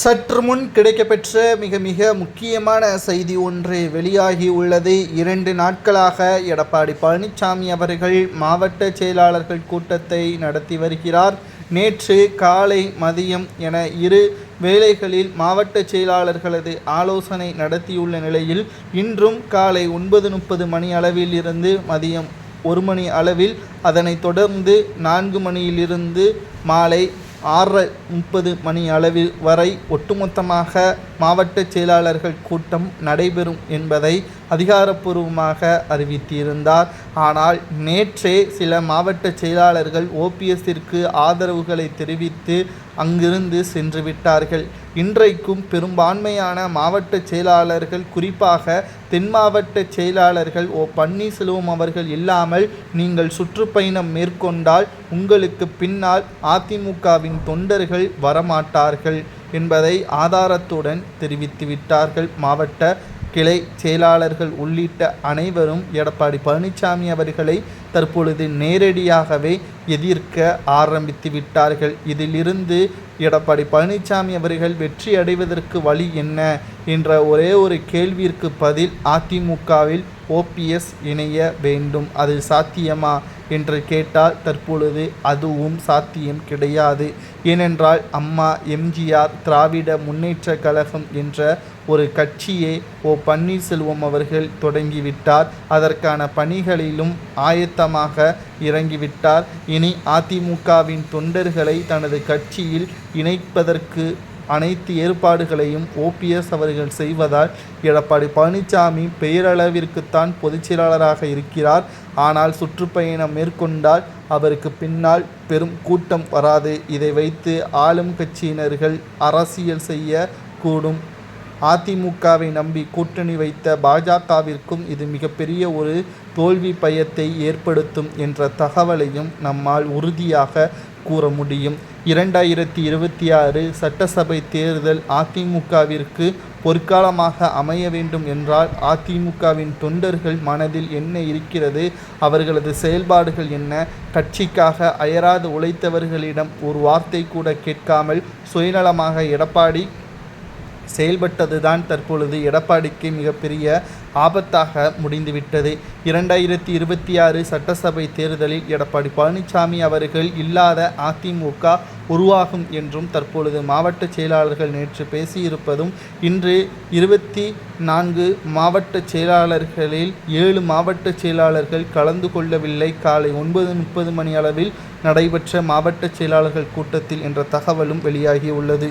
சற்று முன் கிடைக்கப்பெற்ற மிக மிக முக்கியமான செய்தி ஒன்று வெளியாகி உள்ளது. இரண்டு நாட்களாக எடப்பாடி பழனிசாமி அவர்கள் மாவட்ட செயலாளர்கள் கூட்டத்தை நடத்தி வருகிறார். நேற்று காலை மதியம் என இரு வேளைகளில் மாவட்ட செயலாளர்களது ஆலோசனை நடத்தியுள்ள நிலையில் இன்றும் காலை ஒன்பது முப்பது மணி அளவில் இருந்து மதியம் ஒரு மணி அளவில் அதனைத் தொடர்ந்து நான்கு மணியிலிருந்து மாலை ஆறு முப்பது மணி அளவில் வரை ஒட்டுமொத்தமாக மாவட்ட செயலாளர்கள் கூட்டம் நடைபெறும் என்பதை அதிகாரப்பூர்வமாக அறிவித்திருந்தார். ஆனால் நேற்றே சில மாவட்ட செயலாளர்கள் ஓபிஎஸ்ஸிற்கு ஆதரவுகளை தெரிவித்து அங்கிருந்து சென்று விட்டார்கள் இன்றைக்கும் பெரும்பான்மையான மாவட்ட செயலாளர்கள் குறிப்பாக தென் மாவட்ட செயலாளர்கள் ஓ பன்னீர்செல்வம் அவர்கள் இல்லாமல் நீங்கள் சுற்றுப்பயணம் மேற்கொண்டால் உங்களுக்கு பின்னால் அதிமுகவின் தொண்டர்கள் வரமாட்டார்கள் என்பதை ஆதாரத்துடன் தெரிவித்துவிட்டார்கள் மாவட்ட கிளை செயலாளர்கள் உள்ளிட்ட அனைவரும் எடப்பாடி பழனிசாமி அவர்களை தற்பொழுது நேரடியாகவே எதிர்க்க ஆரம்பித்து விட்டார்கள். இதிலிருந்து எடப்பாடி பழனிசாமி அவர்கள் வெற்றி அடைவதற்கு வழி என்ன? என்ற ஒரே ஒரு கேள்விற்கு பதில் அதிமுகவில் ஓபிஎஸ் இணைய வேண்டும். அது சாத்தியமா என்று கேட்டால் தற்பொழுது அதுவும் சாத்தியம் கிடையாது. ஏனென்றால் அம்மா எம்ஜிஆர் திராவிட முன்னேற்ற கழகம் என்ற ஒரு கட்சியை ஓ பன்னீர்செல்வம் அவர்கள் தொடங்கிவிட்டார். அதற்கான பணிகளிலும் ஆயத்தமாக இறங்கிவிட்டார். இனி அதிமுகவின் தொண்டர்களை தனது கட்சியில் இணைப்பதற்கு அனைத்து ஏற்பாடுகளையும் ஓபிஎஸ் அவர்கள் செய்வதால் எடப்பாடி பழனிசாமி பெயரளவிற்குத்தான் பொதுச்செயலாளராக இருக்கிறார். ஆனால் சுற்றுப்பயணம் மேற்கொண்டால் அவருக்கு பின்னால் பெரும் கூட்டம் வராது. இதை வைத்து ஆளும் கட்சியினர்கள் அரசியல் செய்ய கூடும். அதிமுகவை நம்பி கூட்டணி வைத்த பாஜகவிற்கும் இது மிகப்பெரிய ஒரு தோல்வி பயத்தை ஏற்படுத்தும் என்ற தகவலையும் நம்மால் உறுதியாக கூற முடியும். இரண்டாயிரத்தி இருபத்தி ஆறு சட்டசபை தேர்தல் அதிமுகவிற்கு பொற்காலமாக அமைய வேண்டும் என்றால் அதிமுகவின் தொண்டர்கள் மனதில் என்ன இருக்கிறது? அவர்களது செயல்பாடுகள் என்ன? கட்சிக்காக அயராது உழைத்தவர்களிடம் ஒரு வார்த்தை கூட கேட்காமல் சுயநலமாக எடப்பாடி செயல்பட்டதுதான் தற்பொழுது எடப்பாடிக்கு மிகப்பெரிய ஆபத்தாக முடிந்துவிட்டது. இரண்டாயிரத்தி இருபத்தி ஆறு சட்டசபை தேர்தலில் எடப்பாடி பழனிசாமி அவர்கள் இல்லாத அதிமுக உருவாகும் என்றும் தற்பொழுது மாவட்ட செயலாளர்கள் நேற்று பேசியிருப்பதும் இன்று இருபத்தி நான்கு மாவட்ட செயலாளர்களில் ஏழு மாவட்ட செயலாளர்கள் கலந்து கொள்ளவில்லை. காலை ஒன்பது முப்பது மணி அளவில் நடைபெற்ற மாவட்ட செயலாளர்கள் கூட்டத்தில் என்ற தகவலும் வெளியாகியுள்ளது.